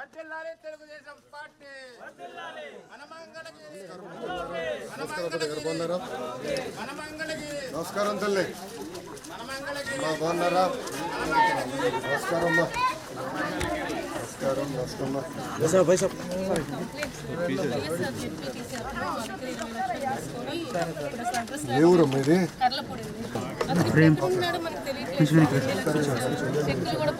వర్ధిల్లాలి తెలుగుదేశం పార్టీ. నమస్కారం. తల్లి బాగున్నారా? నమస్కారం నమస్కారం నమస్కారం ఏ ఊరు మీది తెలియట్లేదు. చెక్కులు కూడా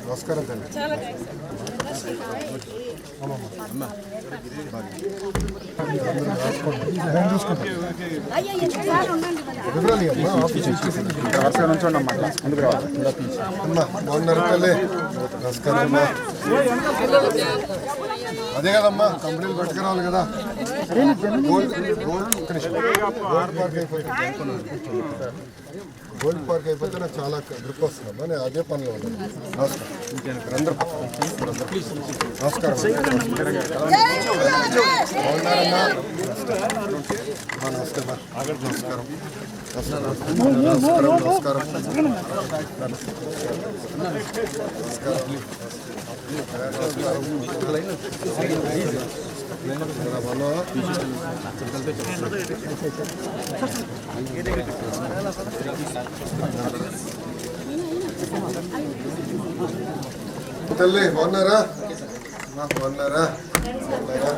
నమస్కారం చాలా ఆఫీస్ నమస్కారం అదే కదమ్మా కంపెనీలు పట్టుకురావాలి కదా గోల్డ్ గోల్డ్ గోల్డ్ పార్క్ అయిపోతే గోల్డ్ పార్క్ అయిపోతే నాకు చాలా గ్రిప్ వస్తుందమ్మా నేను అదే పనిలో ఉన్నాను నమస్కారం నమస్కారం తల్లి బాగున్నారా? బాగున్నారా? బాగున్నారా?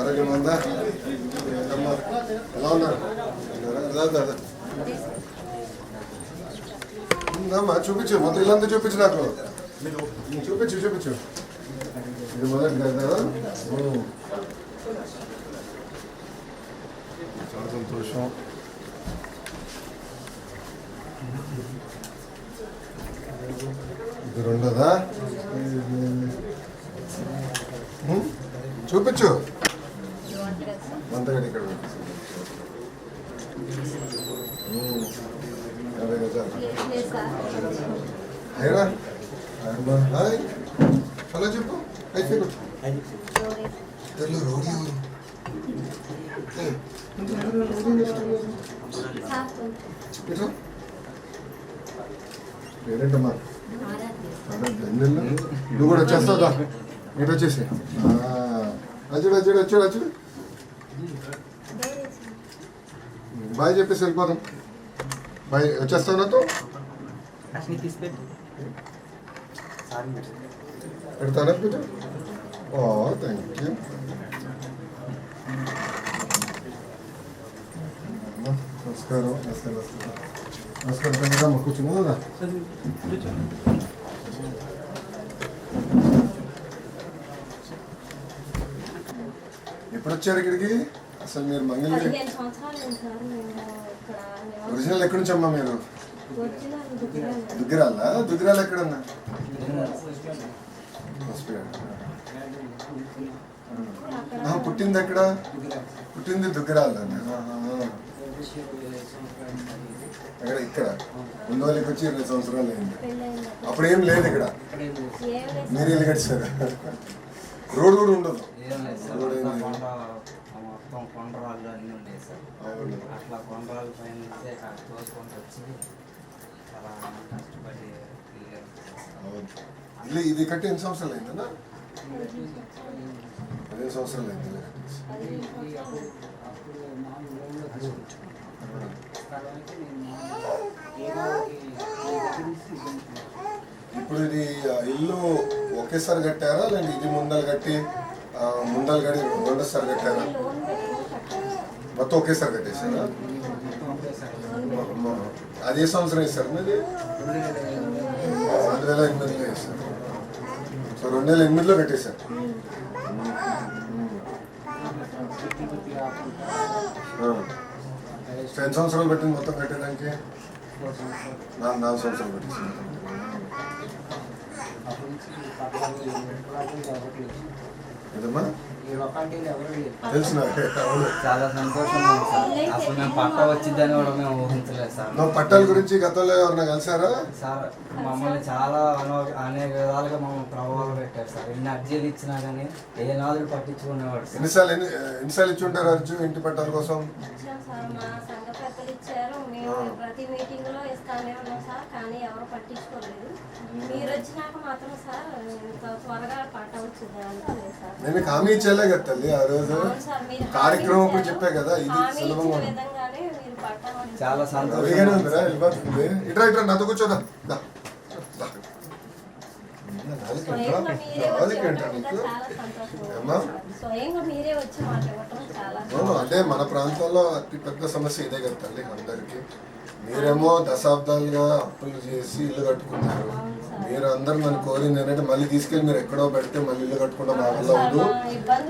ఆరోగ్యం ఉందా? ఎలా ఉన్నారు? ఉందమ్మా చూపించు మొత్తం ఇల్లంతా చూపించు నాకు. చూపించు చూపించు. ఇది మొదటి కదా చాలా సంతోషం. ఇది రెండోదా? చూపించు. వంటగడి ఇక్కడ హైరా హాయ్. హలో చెప్పు. అయితే రోడి ఎవరు? పేరేంటమ్మా? నువ్వు కూడా వచ్చేస్తావుదా? ఇటు వచ్చేసి అచ్చుడు అచ్చుడు అచ్చుడు అచ్చుడు. బాయ్ చెప్పేసి వెళ్ళిపోదాం. బాయ్ వచ్చేస్తావు నాతో? పెడతానా పూజ ఓ థ్యాంక్ యూ నమస్కారం నమస్కారం నమస్కారం. నమస్కారం పెద్దమ్మ కూర్చున్నా ఎప్పుడు వచ్చారు ఇక్కడికి? అసలు మీరు మంగళ పదిహేను సంవత్సరాలు అయింది సార్ మేము ఇక్కడ నివాసం ఒరిజినల్ ఎక్కడి నుంచి అమ్మా మీరు? దుగ్గరాలు. దుగ్గిరాల? ఎక్కడన్నా? పుట్టింది ఎక్కడ? పుట్టింది దుగ్గిరాల ఎక్కడ? ఇక్కడ. ముందుకి వచ్చి ఇరవై సంవత్సరాలు అయింది. అప్పుడు ఏం లేదు. ఇక్కడ మీరు ఇల్లు కట్టారు రోడ్ కూడా ఉండదు. మొత్తం కొండరాళ్ళు అన్నీ ఉండేవి సార్. అట్లా కొండరాళ్ళ పైన నుంచే తోసుకుంటూ వచ్చి చాలా కష్టపడి. ఇల్లు ఇది కట్టి ఎన్ని సంవత్సరాలు అయిందన్నా పదిహేను సంవత్సరాలు అయింది కట్టేసి. ఇప్పుడు ఇది ఆ, ఇల్లు ఒకేసారి కట్టారా? లేదా ఇది ముందలు కట్టి ముందలు కట్టి రెండోసారి కట్టారా? మొత్తం ఒకేసారి కట్టేసారా అది ఏ సంవత్సరం వేశారు మీది? రెండు వేల ఎనిమిదిలో వేశారు. సో రెండు వేల ఎనిమిదిలో కట్టేశారు. ఎన్ని సంవత్సరాలు పెట్టింది మొత్తం కట్టేదానికి? నాలుగు సంవత్సరాలు పెట్టేసి చాలా సంతోషంగా ఉంది సార్. అసలు మేము పట్ట వచ్చిందని కూడా మేము ఊహించలేదు సార్. నువ్వు పట్టాల గురించి గతంలో ఎవరన్నా కలిసారా? సార్ మమ్మల్ని చాలా అనో అనేక విధాలుగా మమ్మల్ని ప్రభావాలు పెట్టారు సార్. ఎన్ని అర్జీలు ఇచ్చినా కానీ ఏ నాదుడు పట్టించుకునేవాడు సార్. ఎన్నిసార్లు ఎన్ని ఎన్నిసార్లు ఇచ్చి ఉంటారు అర్జు ఇంటి పట్టాల కోసం? ఇచ్చారు. మేము ప్రతి మీటింగ్లో ఇస్తానే ఉన్నాం సార్. కానీ ఎవరు పట్టించుకోలేదు. నేను హామీ ఇచ్చేలే కదా తల్లి ఆ రోజు కార్యక్రమం. చెప్పే కదా ఇది సులభంగా చాలా సంతోషంగా ఉంది ఉందిరా. వెళ్ళిపోతుంది ఇట్రా ఇట్రా నాతో కూర్చోదా దా. దా. నాలుగు స్వయంగా గంటలా? మీరే నాలుగు వచ్చి గంటలా ఇవ్వడం ఇంకా నీకు? చాలా సంతోషంగా ఏమ్మా? ఉంది సార్. స్వయంగా మీరే వచ్చి మాకు ఇవ్వటం చాలా అవును అంటే మన ప్రాంతంలో అతి పెద్ద సమస్య ఇదే కదా తల్లి అందరికి మీరేమో దశాబ్దాలుగా అప్పులు చేసి ఇల్లు కట్టుకున్నారు మీరు అందరూ నన్ను కోరింది ఏంటంటే మళ్ళీ తీసుకెళ్ళి మీరు ఎక్కడో పెడితే మళ్ళీ ఇల్లు కట్టుకుంటే మా వల్ల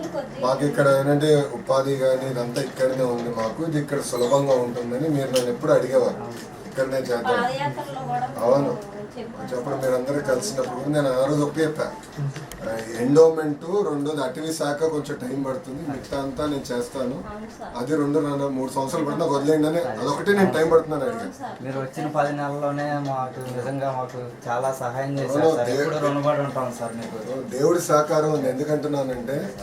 కొద్ది మాకు ఇక్కడ ఏంటంటే ఉపాధి కానీ ఇదంతా ఇక్కడనే ఉంది మాకు. ఇది ఇక్కడ సులభంగా ఉంటుందని మీరు నన్ను ఎప్పుడు అడిగేవారు. ఇక్కడనే చేద్దాం. అవును. చెప్పడం మీరు అందరూ కలిసినప్పుడు నేను ఆ రోజు ఒకే చెప్పా ఎండోమెంట్ రెండోది అటవీ శాఖ కొంచెం టైం పడుతుంది. మిగతా అంతా నేను చేస్తాను. అది రెండు నాన్న మూడు సంవత్సరాలు పడినా వదిలేయండి. అని అదొకటి నేను టైం పడుతున్నాను అడిగాను. సార్. మీరు వచ్చిన పది నెలల్లోనే మాకు నిజంగా మాకు చాలా సహాయం చేశారు అవును, సార్. దే- ఎప్పుడు రుణపడి ఉంటాం సార్ మీకు. దేవుడి సహకారం ఉంది. ఎందుకంటున్నానంటే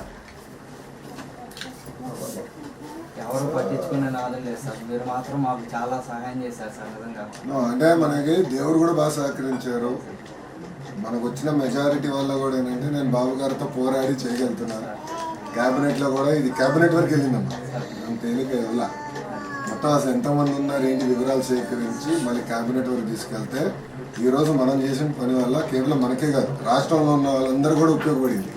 ఎవరు పట్టించుకునే నాదం లేదు సార్. మీరు మాత్రం మాకు చాలా సహాయం చేశారు సార్ నిజంగా. అంటే మనకి దేవుడు కూడా బాగా సహకరించారు. మనకు వచ్చిన మెజారిటీ వల్ల కూడా ఏంటంటే నేను బాబు గారితో పోరాడి చేయగలుగుతున్నాను క్యాబినెట్లో కూడా ఇది క్యాబినెట్ వరకు వెళ్ళిందమ్మా. అంత తేలిక వెళ్ళ మొత్తం అసలు ఎంతమంది ఉన్నారు ఏంటి వివరాలు సేకరించి మళ్ళీ క్యాబినెట్ వరకు తీసుకెళ్తే ఈరోజు మనం చేసిన పని వల్ల కేవలం మనకే కాదు రాష్ట్రంలో ఉన్న వాళ్ళందరూ కూడా ఉపయోగపడింది.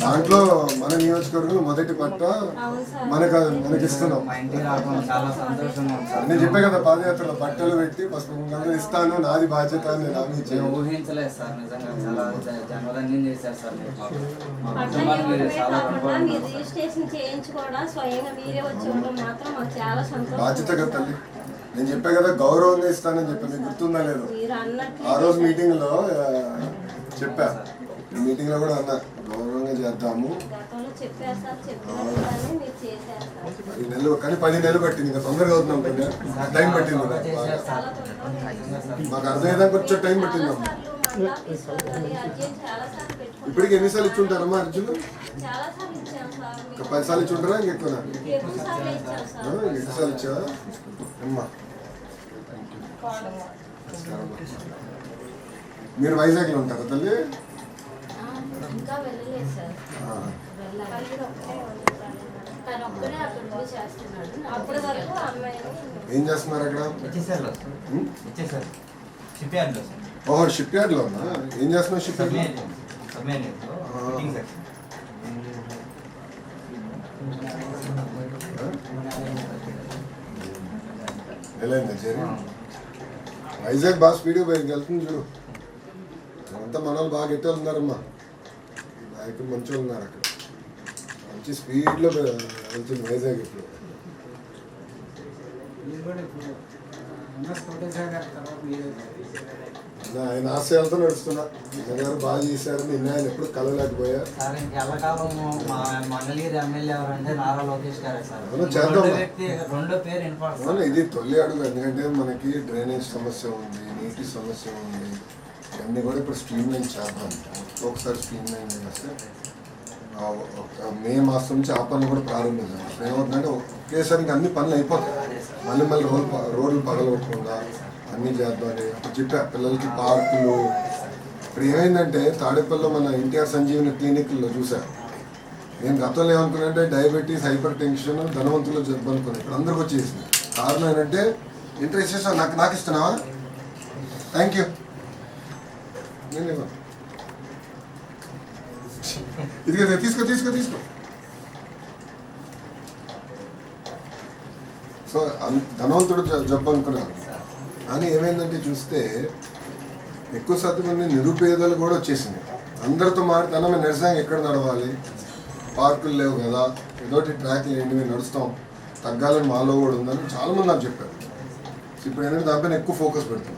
దాంట్లో మన నియోజకవర్గంలో మొదటి పట్ట అవును సార్ మనకు మనకి ఇస్తున్నాం మా ఇంటికి రావడం చాలా సంతోషంగా ఉంది సార్ నేను చెప్పే కదా పాదయాత్రలో బట్టలు పెట్టి పసుపు కుంకాలు ఇస్తాను నాది బాధ్యత అని నేను హామీ ఇచ్చాను. ఊహించలేదు సార్ నిజంగా చాలా చేశారు సార్ తల్లి. నేను చెప్పే కదా గౌరవంగా ఇస్తానని చెప్పి మీకు గుర్తుందా లేదు. ఆ రోజు మీటింగ్లో చెప్పా. మీటింగ్లో కూడా అన్నా. గౌరవంగా చేద్దాము. పది నెలలు కానీ పది నెలలు పట్టింది ఇంకా తొందరగా అవుతున్నాం కొంచెం టైం పట్టింది. మాకు అర్థమయ్యేదాకా కొంచెం టైం పట్టింది అమ్మా. ఇప్పటికి ఎన్నిసార్లు ఇచ్చి ఉంటారమ్మా అర్జున్? పది సార్లు ఇచ్చి ఉంటారా ఇంకెక్కువ ఎక్కువ సార్లు ఇచ్చాం ఇచ్చావా? అమ్మా. మీరు వైజాగ్లో ఉంటారా తల్లి? ఇంకా వెళ్ళలేదు. సార్ ఆ. వెళ్ళాలి ఒక్కడే ఉంది సార్. తను ఒక్కడే అక్కడ ఉండి చేస్తున్నాడు అప్పటి వరకు అమ్మాయిని ఏం చేస్తున్నారు అక్కడ ఇచ్చేసారు? ఇచ్చేసారు షిప్ యార్డ్లో ఓహో షిప్ యార్డ్లో ఉన్నా ఏం చేస్తున్నావు షిప్ యార్డ్లో వైజాగ్ బాగా స్పీడ్గా పోయి వెళ్తుంది చూడు. అంతా మన వాళ్ళు బాగా గట్టి ఉన్నారమ్మా నాయకులు మంచి వాళ్ళు ఉన్నారు అక్కడ. మంచి స్పీడ్లో వెళ్తుంది వైజాగ్ ఇప్పుడు. ఆయన ఆశయాలతో నడుస్తున్నా. గారు బాగా చేశారు. నిన్న ఆయన ఎప్పుడు కలవలేకపోయా. సార్ మా మంగళగిరి ఎమ్మెల్యే ఎవరంటే నారా లోకేష్ గారే సార్. రెండో పేరు వినపడుతుంది ఇది తొలి అడుగు. ఎందుకంటే మనకి డ్రైనేజ్ సమస్య ఉంది నీటి సమస్య ఉంది. ఇవన్నీ కూడా ఇప్పుడు స్ట్రీమ్ లైన్ చేద్దాం. ఒకసారి స్ట్రీమ్ లైన్ చేస్తే మే మాసం నుంచి ఆ పనులు కూడా ప్రారంభించాం ఏమవుతుందంటే ఒకేసారి అన్ని పనులు అయిపోతాయి. మళ్ళీ మళ్ళీ రోడ్లు ప- రోడ్లు పగలగొట్టకుండా అన్నీ చేద్దామని అప్పుడు చెప్పా పిల్లలకి పార్కులు. ఇప్పుడు ఏమైందంటే తాడేపల్లిలో మన ఎన్టీఆర్ సంజీవని క్లినిక్లో చూసా. నేను గతంలో ఏమనుకున్నానంటే డయాబెటీస్ హైపర్ టెన్షన్ ధనవంతులు జబ్బు ఇప్పుడు అందరికి వచ్చేసింది. కారణం ఏంటంటే ఇంటర్ ఇచ్చేసా నాకు నాకు ఇస్తున్నావా? థ్యాంక్ యూ ఇది ఇవ్వను. ఇదిగో తీసుకో తీసుకో తీసుకో. సో ధనవంతుడు జబ్బు అనుకున్నాను కానీ ఏమైందంటే చూస్తే ఎక్కువ శాతం మంది నిరుపేదలు కూడా వచ్చేసింది. అందరితో మాట్లాడితే అన్న మేము ఎక్కడ నడవాలి? పార్కులు లేవు కదా. ఏదోటి ట్రాక్లు ఏంటి మేము నడుస్తాం. తగ్గాలని మాలో కూడా ఉందని చాలా మంది నాకు చెప్పారు. ఇప్పుడు ఏంటంటే దానిపైన ఎక్కువ ఫోకస్ పెడుతుంది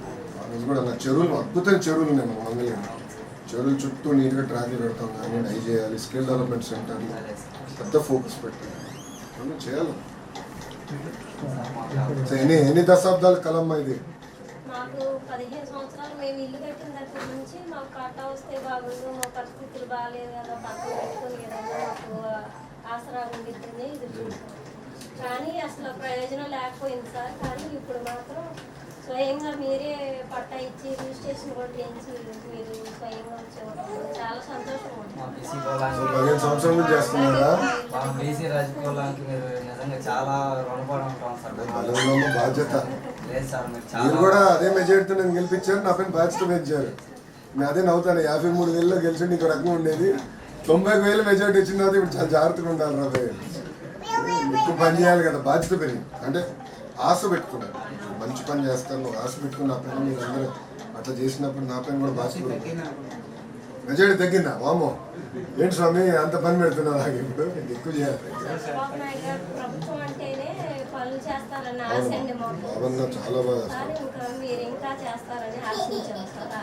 ఆ కూడా నా చెరువులు అద్భుతమైన చెరువులు ఉన్నాయి మన మంగళగిరి చుట్టూ నీట్గా ట్రాక్లు పెడతాం కానీ డై చేయాలి స్కిల్ డెవలప్మెంట్ సెంటర్ అదే పెద్ద ఫోకస్ పెట్టాలి. అన్నీ చేయాలి? ఎన్ని ఎన్ని దశాబ్దాల కలమ్మ ఇది? మాకు పదిహేను సంవత్సరాలు మేము ఇల్లు కట్టిన దగ్గర నుంచి మాకు కట్ట వస్తే బాగుండు మా పరిస్థితులు బాగాలేదు కదా పక్కన పెట్టుకుని ఏదైనా మాకు ఆసరా ఉండిద్దని ఇది చూసాం. కానీ అసలు ప్రయోజనం లేకపోయింది సార్ కానీ ఇప్పుడు మాత్రం స్వయంగా మీరే పట్టా ఇచ్చి రిజిస్ట్రేషన్ కూడా చేయించి మీరు స్వయంగా వచ్చేవాళ్ళు. చాలా సంతోషంగా ఉంది. మా బీసీ సో కులానికి పదిహేను సంవత్సరాల నుంచి చేస్తున్నారా? మా బీసీ రాజకీయాలకి మీరు నిజంగా చాలా రుణపడి ఉంటాం సార్. బాధ్యత. లేదు సార్ మీరు మీరు చాలా కూడా అదే మెజారిటీతో నేను గెలిపించారు నా పైన బాధ్యత పెంచారు నేను అదే నవ్వుతాను యాభై మూడు వేలలో గెలిచి నీకు రకంగా ఉండేది. తొంభై వేలు మెజారిటీ వచ్చిన తర్వాత ఇప్పుడు చాలా జాగ్రత్తగా ఉండాలి రాబోయే ఎక్కువ పని చేయాలి కదా బాధ్యత పెరిగింది. అంటే ఆశ పెట్టుకున్నాను మంచి పని చేస్తాను నువ్వు ఆశ పెట్టుకుని నా పైన మీరు అందరూ అట్లా చేసినప్పుడు నా పైన కూడా పెరిగింది మెజారిటీ తగ్గిందా? వామో ఏంటి స్వామి అంత పని పెడుతున్నావు? నాకు ఇప్పుడు ఎక్కువ చేయాలి. బాబన్న చాలా బాగా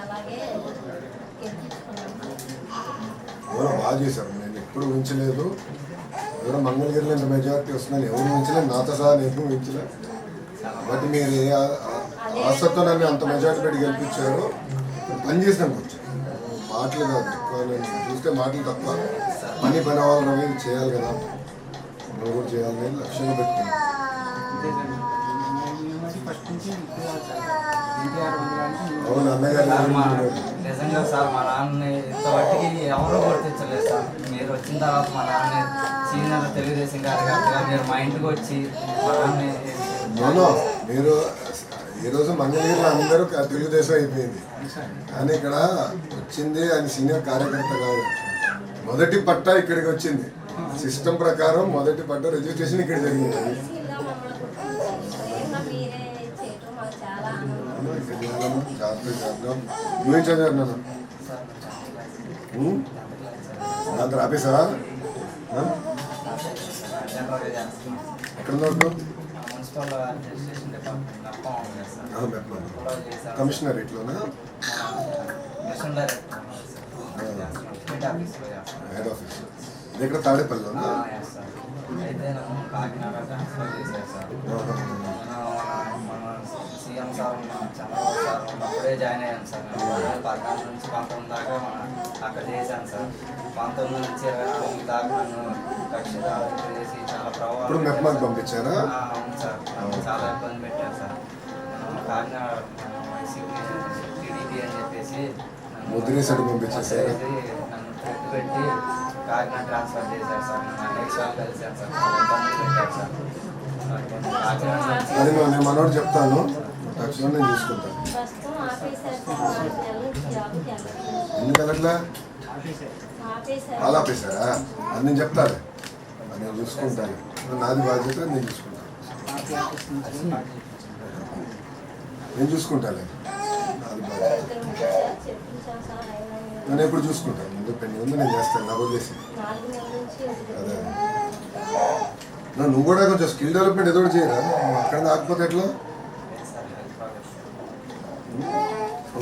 అలాగే ఎవరో బాగా చేశారు. నేను ఎప్పుడు ఊహించలేదు ఎవరో మంగళగిరిలో ఇంత మెజారిటీ వస్తుందని ఎవరు ఊహించలేదు నాతో సహా నేను ఊహించలేదు బట్ మీరు ఏ నన్ను అంత మెజారిటీ పెట్టి గెలిపించారు. పని చేసినాం కొంచెం. మాటలు కాదు ఎక్కువ నేను చూస్తే మాటలు తప్ప పని పని అవ్వాలి రవి ఇది చేయాలి కదా. నువ్వు కూడా చేయాలని లక్ష్యంగా పెట్టుకున్నాను అవును అన్నగారు సార్ మా ఎవరు నిజంగా సార్ మా నాన్నని ఇంతవరకు ఎవరు గుర్తించలేదు సార్. మీరు వచ్చిన తర్వాత మా సీనియర్ తెలుగుదేశం కార్యకర్తగా మీరు మా ఇంటికి వచ్చి మా నాన్నని మీరు ఈరోజు మంగళగిరిలో అందరూ తెలుగుదేశం అయిపోయింది. కానీ ఇక్కడ వచ్చింది ఆయన సీనియర్ కార్యకర్త కాదు మొదటి పట్టా ఇక్కడికి వచ్చింది. సిస్టమ్ ప్రకారం మొదటి పట్టా రిజిస్ట్రేషన్ ఇక్కడ జరిగింది. ఈజీగా మమ్మల్ని గుర్తించి స్వయంగా మీరే చేయటం మాకు చాలా ఆనందం ఇక్కడ చేయాలమ్మా, జాగ్రత్తగా చేద్దాం నువ్వేం చదివారు నాన్న ఉం? దాంతో ఆపేసావా ఆ? జనరల్గా చేస్తున్నాం ఎక్కడ ఉన్నావు మున్సిపల్ అడ్మినిస్ట్రేషన్ డిపార్ట్మెంట్. కూడా చేశారు. కమిషనరేట్లోనా మిషన్ డైరెక్టర్ ఆఫీస్లో హెడ్ ఆఫీస్ తాడేపల్లిలోనా చేస్తాం అయితే Kakinada transfer sir. CM sir Chandrababu sir ఉన్నప్పుడే జాయిన్ అయ్యాను సార్. పద్నాలుగు నుంచి పంతొమ్మిది దాకా అక్కడ చేశాను సార్. పంతొమ్మిది నుంచి ఇరవై నాలుగు దాకా నన్ను కక్షిదారు చేసి చాలా ప్రభావం మెప్మాకి పంపించారా? ఆ, అవును సార్. చాలా ఇబ్బంది పెట్టారు సార్. కాకినాడ టీడీపీ అని చెప్పేసి పంపించేశారా? ముద్రేసి నన్ను థ్రెట్ పెట్టి కాకినాడ ట్రాన్స్ఫర్ చేశారు సార్. సార్. చాలా ఇబ్బంది పెట్టారు సార్. అది నేను మనోడు చెప్తాను. తక్షణం నేను చూసుకుంటాను. ఎందుకు వెళ్ళట్లా వాళ్ళు ఆపేశారా? అది నేను చెప్తాను అది నేను చూసుకుంటాను నాది బాధ్యత నేను చూసుకుంటాను. నేను చూసుకుంటాను నాది బాధ్యత. నేను ఎప్పుడు చూసుకుంటాను? ముందు పెళ్ళి ముందు నేను చేస్తాను. నా వదిలేసి అదే. నువ్వు కూడా కొంచెం స్కిల్ డెవలప్మెంట్ ఏదో ఒకటి చేయరా? అక్కడ ఆకపోతే ఎట్లా?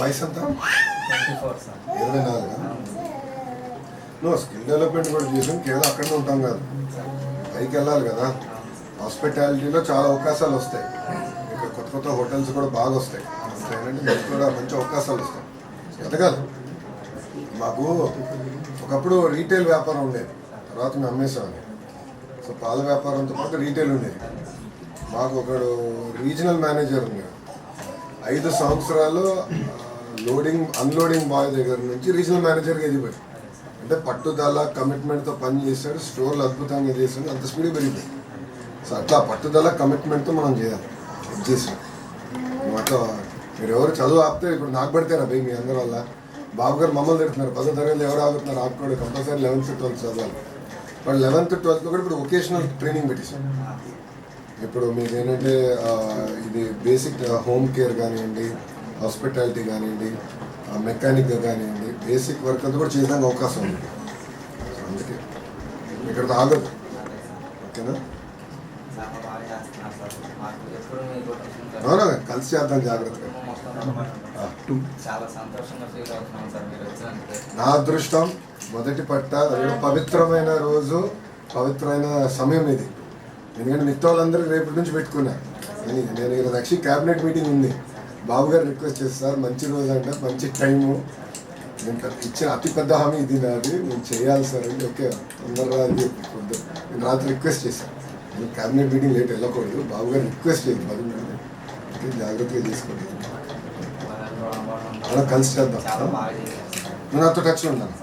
వయసు సార్. ఇరవై నాలుగు? నువ్వు స్కిల్ డెవలప్మెంట్ కూడా చేసాం. కేవలం అక్కడనే ఉంటాం కాదు. పైకి వెళ్ళాలి కదా. హాస్పిటాలిటీలో చాలా అవకాశాలు వస్తాయి. ఇక్కడ కొత్త కొత్త హోటల్స్ కూడా బాగా వస్తాయి. అంటే ఏంటంటే మీకు కూడా మంచి అవకాశాలు వస్తాయి. ఎదగాలి మాకు ఒకప్పుడు రీటైల్ వ్యాపారం ఉండేది. తర్వాత మేము అమ్మేసామని సో పాల వ్యాపారంతో పాటు రీటైల్ ఉండేది. మాకు ఒకడు రీజనల్ మేనేజర్ ఉన్నాడు ఐదు సంవత్సరాలు లోడింగ్ అన్లోడింగ్ బాయ్ దగ్గర నుంచి రీజనల్ మేనేజర్గా ఎదిగిపోయాడు. అంటే పట్టుదల కమిట్మెంట్తో పని చేశాడు స్టోర్లు అద్భుతంగా చేశాడు అంత స్పీడ్ పెరిగింది సో అట్లా పట్టుదల కమిట్మెంట్తో మనం చేయాలి చేసాం అట్లా మీరు ఎవరు చదువు ఆపితే ఇప్పుడు నాకు పడితేరా భయ మీ అందరి వల్ల. బాబు గారు మమ్మల్ని తిడుతున్నారు పదో తరగతి ఎవరు ఆగుతున్నారు ఆపుకోడు కంపల్సరీ లెవెన్త్ ట్వెల్త్ చదవాలి. వాళ్ళు లెవెన్త్ ట్వెల్త్ కూడా ఇప్పుడు వొకేషనల్ ట్రైనింగ్ పెట్టేశాం ఇప్పుడు మీకు ఏంటంటే ఇది బేసిక్ హోమ్ కేర్ కానివ్వండి హాస్పిటాలిటీ కానివ్వండి మెకానిక్ కానివ్వండి బేసిక్ వర్క్ అంతా కూడా చేయడానికి అవకాశం ఉంది. అందుకే ఇక్కడ ఆగదు ఓకేనా? అవునా కలిసి చేద్దాం జాగ్రత్తగా. నా అదృష్టం మొదటి పట్ట పవిత్రమైన రోజు పవిత్రమైన సమయం ఇది. ఎందుకంటే మిగతా వాళ్ళందరూ రేపటి నుంచి పెట్టుకున్నా. నేను నేను ఈరోజు యాక్చువల్లీ క్యాబినెట్ మీటింగ్ ఉంది. బాబు గారు రిక్వెస్ట్ చేస్తారు మంచి రోజు అంటే మంచి టైము నేను ఇచ్చిన అతి పెద్ద హామీ ఇది నాది నేను చేయాలి సార్ అంటే ఓకే అందరూ అది వద్దు. నేను రాత్రి రిక్వెస్ట్ చేశాను నేను క్యాబినెట్ మీటింగ్ లేట్ వెళ్ళకూడదు బాబు గారు రిక్వెస్ట్ చేయదు పది మంది జాగ్రత్తగా చేసుకోండి అలా కలిసి చేద్దాం. నువ్వు నాతో టచ్లో ఉన్నాను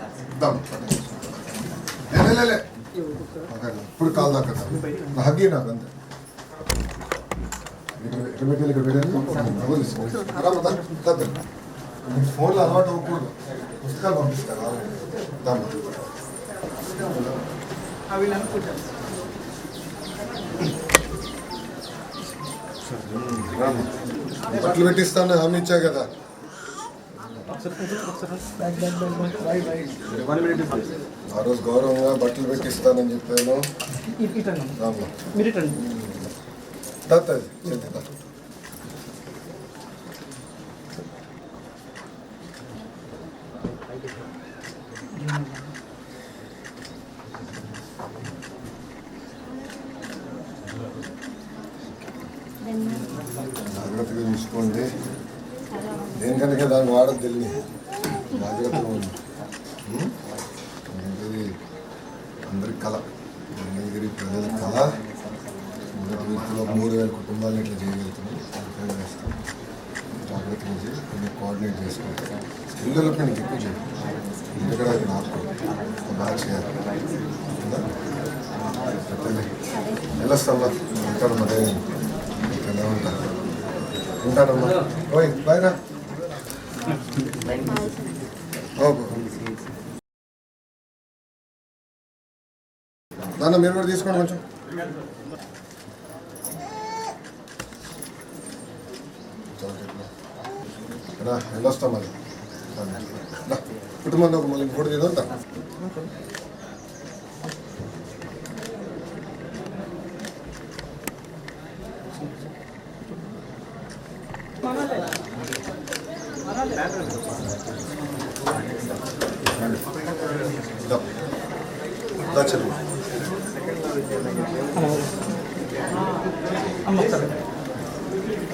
లే. ఇప్పుడు కాల్ దాకా హగ్గి నాకు అంతే ఇక్కడ ఇక్కడ పెట్టాలి ఇక్కడ పెట్టాలి నీకు ఫోన్లో అలవాటు అవ్వకూడదు. పుస్తకాలు పంపిస్తారు? రామ్మా. బట్టలు పెట్టిస్తాను హామీ ఇచ్చా కదా. ఆ రోజు గౌరవంగా బట్టలు పెట్టిస్తానని చెప్పాను. రామ్మా. దా, దా, చేద్దాం, దా. జాగ్రత్తగా చూసుకోండి దేనికనుక తల్లి జాగ్రత్తగా ఉంది అందరి కళ. మంగళగిరి ప్రజల కళ. మొదటి వీటిలో మూడు వేల కుటుంబాలను ఇట్లా చేయగలుగుతున్నాం. ప్రయత్నం చేస్తాం. జాగ్రత్తగా కొన్ని కోఆర్డినేట్ చేసుకుంటాం స్కిల్ డెవలప్మెంట్ ఎక్కువ చేయాలి ఎందుకంటే అది నాకు బాగా చేయాలి ఉందా? పెట్టండి. వెళ్ళొస్తామ్మా ఉంటాను మరి ఎలా ఉంటా? ఉంటానమ్మా. ఓయ్ బాయ్ రా. నాన్న మీరు కూడా తీసుకోండి కొంచెం రా వెళ్ళొస్తాం మరి రా, కుటుంబంలో మళ్ళీ ఫోటో తీద్దాం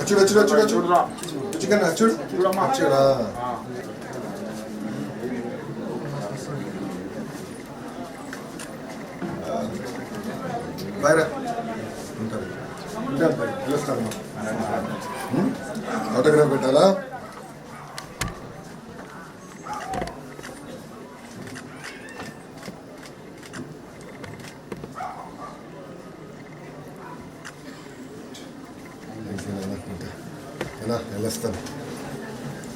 అచ్చుడు అచ్చుడు అచ్చుడు అచ్చుడు చికెన్ అచ్చుడు అచ్చుడా బయరా ఉంటారు. పిలుస్తాను. ఆటోగ్రాఫ్ పెట్టాలా?